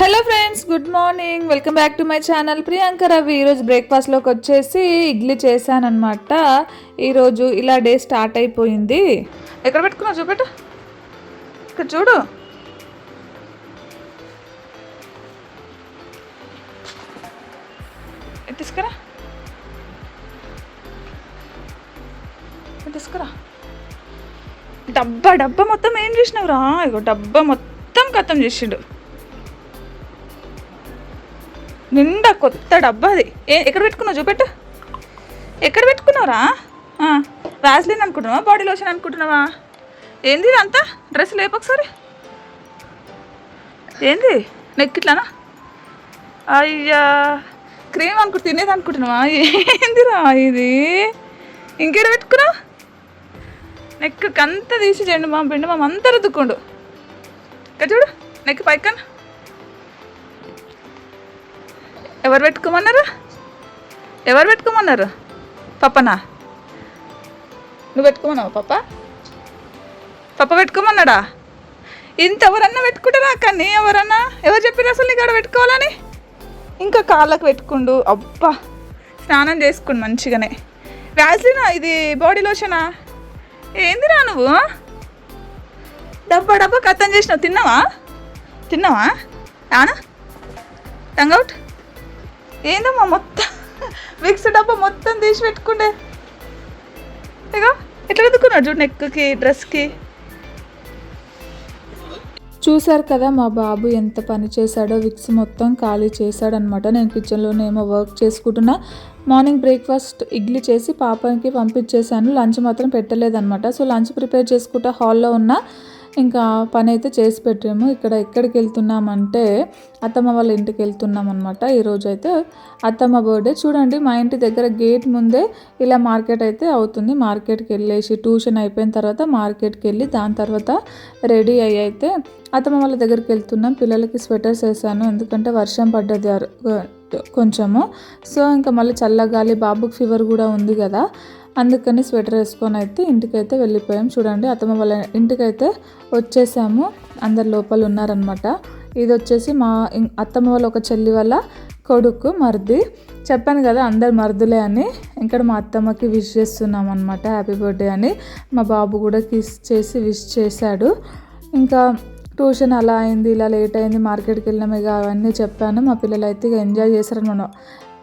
Hello friends good morning welcome back to my channel Priyanka Ravi ఈరోజు బ్రేక్ఫాస్ట్లోకి వచ్చేసి ఇడ్లీ చేశానమాట ఈరోజు ఇలా డే స్టార్ట్ అయిపోయింది. ఎక్కడ పెట్టుకున్నావు? చూపెట్టు. ఇక్కడ చూడు. తీసుకురా. తీసుకురా. డబ్బా డబ్బా మొత్తం ఏం చేసినావురా? ఇగో డబ్బా మొత్తం కథం చేసిండు. నిండా కొత్త డబ్బా అది. ఏ ఎక్కడ పెట్టుకున్నావు చూపెట్టు. ఎక్కడ పెట్టుకున్నావురా? వ్యాస్లిన్ అనుకుంటున్నావా? బాడీ లోషన్ అనుకుంటున్నావా? ఏంది అంతా డ్రెస్ లేపు ఒకసారి. ఏంది? నెక్ ఇట్లానా అయ్యా క్రీమ్ అనుకుంటు తినేది అనుకుంటున్నావా? ఏందిరా ఇది? ఇంకేడ పెట్టుకున్నావు? నెక్ అంతా తీసి చేయండి మా పిండి మా అంతా రుద్దుకోండు ఇక్కడ చూడు నెక్ పైకన్నా. ఎవరు పెట్టుకోమన్నారు? ఎవరు పెట్టుకోమన్నారు? పప్పనా? నువ్వు పెట్టుకోమన్నావు పప్ప? పప్ప పెట్టుకోమన్నాడా? ఇంత ఎవరన్నా పెట్టుకుంటారా కానీ ఎవరన్నా? ఎవరు చెప్పారు అసలు నీకు పెట్టుకోవాలని? ఇంకా కాళ్ళకు పెట్టుకుండు. అబ్బా! స్నానం చేసుకుండు మంచిగానే. వ్యాజ్లినా ఇది బాడీ లోషనా ఏందిరా నువ్వు? డబ్బా డబ్బా కథం చేసినావు. తిన్నావా? తిన్నావా? ఆనా టంగౌట్ ఏందమ్మా మొత్తం? విక్స్ డబ్బా మొత్తం తీసి పెట్టుకుండే ఇగో ఎట్లా వెతుకున్నాడు చూడు నెక్కి డ్రెస్కి చూశారు కదా మా బాబు ఎంత పని చేశాడో విక్స్ మొత్తం ఖాళీ చేశాడనమాట నేను కిచెన్లోనే ఏమో వర్క్ చేసుకుంటున్నా. మార్నింగ్ బ్రేక్ఫాస్ట్ ఇడ్లీ చేసి పాపకి పంపించేశాను. లంచ్ మాత్రం పెట్టలేదనమాట సో లంచ్ ప్రిపేర్ చేసుకుంటా హాల్లో ఉన్న. ఇంకా పని అయితే చేసి పెట్టాము. ఇక్కడ ఎక్కడికి వెళ్తున్నామంటే అత్తమ్మ వాళ్ళ ఇంటికి వెళ్తున్నాం అనమాట ఈరోజు అయితే అత్తమ్మ బర్త్డే చూడండి మా ఇంటి దగ్గర గేట్ ముందే ఇలా మార్కెట్ అయితే అవుతుంది. మార్కెట్కి వెళ్ళేసి ట్యూషన్ అయిపోయిన తర్వాత మార్కెట్కి వెళ్ళి దాని తర్వాత రెడీ అయ్యి అయితే అత్తమ్మ వాళ్ళ దగ్గరికి వెళ్తున్నాం. పిల్లలకి స్వెటర్స్ వేసాను. ఎందుకంటే వర్షం పడ్డది. కొంచెము. సో ఇంకా మళ్ళీ చల్లగాలి బాబుకి ఫీవర్ కూడా ఉంది కదా. అందుకని స్వెటర్ వేసుకొని అయితే ఇంటికైతే వెళ్ళిపోయాం. చూడండి అత్తమ్మ వాళ్ళ ఇంటికైతే వచ్చేసాము. అందరు లోపల ఉన్నారనమాట ఇది వచ్చేసి మా అత్తమ్మ వాళ్ళ ఒక చెల్లి వల్ల కొడుకు మరిది. చెప్పాను కదా అందరు మరుదులే అని. ఇక్కడ మా అత్తమ్మకి విష్ చేస్తున్నాం అనమాట హ్యాపీ బర్త్డే అని. మా బాబు కూడా కిస్ చేసి విష్ చేశాడు. ఇంకా ట్యూషన్ అలా అయింది ఇలా లేట్ అయింది మార్కెట్కి వెళ్ళినాం ఇక అవన్నీ చెప్పాను. మా పిల్లలు అయితే ఇక ఎంజాయ్ చేశారనమాట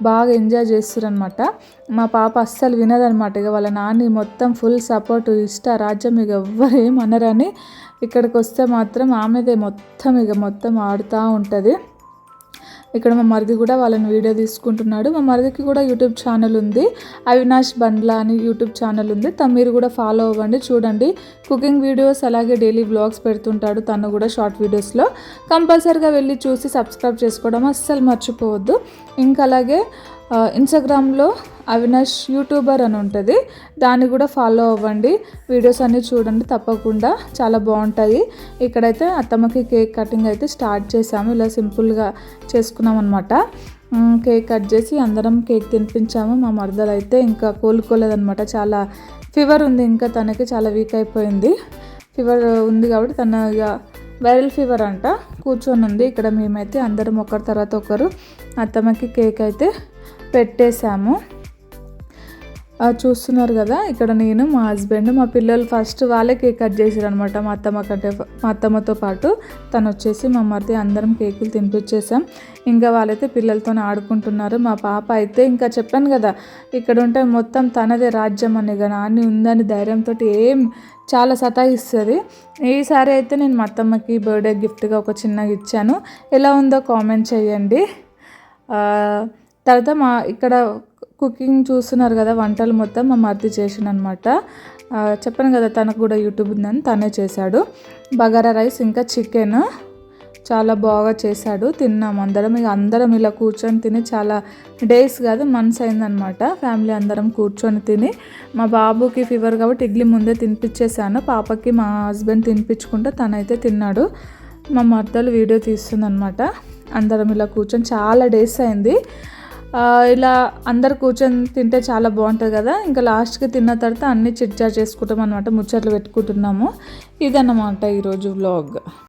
బాగా ఎంజాయ్ చేస్తారనమాట మా పాప అస్సలు వినదనమాట ఇక వాళ్ళ నాన్న మొత్తం ఫుల్ సపోర్ట్ ఇష్ట రాజ్యం ఇక ఎవ్వరు ఏమనరని ఇక్కడికి వస్తే మాత్రం ఆమెదే మొత్తం ఇక మొత్తం ఆడుతూ ఉంటుంది. ఇక్కడ మా మరిది కూడా వాళ్ళని వీడియో తీసుకుంటున్నాడు. మా మరిదికి కూడా యూట్యూబ్ ఛానల్ ఉంది. అవినాష్ బండ్లా అని యూట్యూబ్ ఛానల్ ఉంది. తను మీరు కూడా ఫాలో అవ్వండి. చూడండి. కుకింగ్ వీడియోస్ అలాగే డైలీ బ్లాగ్స్ పెడుతుంటాడు తను కూడా షార్ట్ వీడియోస్లో కంపల్సరీగా వెళ్ళి చూసి సబ్స్క్రైబ్ చేసుకోవడం అస్సలు మర్చిపోవద్దు. ఇంకా అలాగే ఇన్స్టాగ్రామ్లో అవినాష్ యూట్యూబర్ అని ఉంటుంది. దాన్ని కూడా ఫాలో అవ్వండి. వీడియోస్ అన్నీ చూడండి తప్పకుండా. చాలా బాగుంటాయి. ఇక్కడైతే అత్తమ్మకి కేక్ కటింగ్ అయితే స్టార్ట్ చేసాము ఇలా సింపుల్గా చేసుకున్నాం అనమాట కేక్ కట్ చేసి అందరం కేక్ తినిపించాము. మా మరదలు అయితే ఇంకా కోలుకోలేదనమాట చాలా ఫీవర్ ఉంది. ఇంకా తనకి చాలా వీక్ అయిపోయింది. ఫీవర్ ఉంది కాబట్టి తన ఇక వైరల్ ఫీవర్ అంట. కూర్చొని ఉంది ఇక్కడ మేమైతే అందరం ఒకరి తర్వాత ఒకరు అత్తమ్మకి కేక్ అయితే పెట్టేశాము. చూస్తున్నారు కదా ఇక్కడ నేను మా హస్బెండ్ మా పిల్లలు ఫస్ట్ వాళ్ళే కేక్ కట్ చేసారు అనమాట మా అత్తమ్మ కంటే మా అత్తమ్మతో పాటు తను వచ్చేసి మా మరిది అందరం కేకులు తినిపించేసాం ఇంకా వాళ్ళైతే పిల్లలతో ఆడుకుంటున్నారు. మా పాప అయితే ఇంకా చెప్పాను కదా ఇక్కడ ఉంటే మొత్తం తనదే రాజ్యం అని నాన్ని ఉందని ధైర్యంతో ఏం చాలా సతాయిస్తుంది. ఈసారి అయితే నేను మా అత్తమ్మకి బర్త్డే గిఫ్ట్గా ఒక చిన్నగా ఇచ్చాను. ఎలా ఉందో కామెంట్ చేయండి. తర్వాత మా ఇక్కడ కుకింగ్ చూస్తున్నారు కదా వంటలు మొత్తం మా మర్ది చేసాను అనమాట చెప్పాను కదా తనకు కూడా యూట్యూబ్ ఉందని తనే చేశాడు. బగారా రైస్ ఇంకా చికెన్ చాలా బాగా చేశాడు. తిన్నాం అందరం. ఇక అందరం ఇలా కూర్చొని తిని చాలా డేస్ కాదు మంత్స్ అయిందనమాట. ఫ్యామిలీ అందరం కూర్చొని తిని మా బాబుకి ఫీవర్ కాబట్టి ఇడ్లీ ముందే తినిపించేశాను. పాపకి మా హస్బెండ్ తినిపించుకుంటే తనైతే తిన్నాడు. మా మర్దలు వీడియో తీస్తుందనమాట. అందరం ఇలా కూర్చొని చాలా డేస్ అయింది. ఇలా అందరు కూర్చొని తింటే చాలా బాగుంటుంది కదా. ఇంకా లాస్ట్కి తిన్న తర్వాత అన్నీ చిట్చా చేసుకుంటాం అనమాట ముచ్చట్లు పెట్టుకుంటున్నాము. ఇదన్నమాట ఈరోజు వ్లాగ్.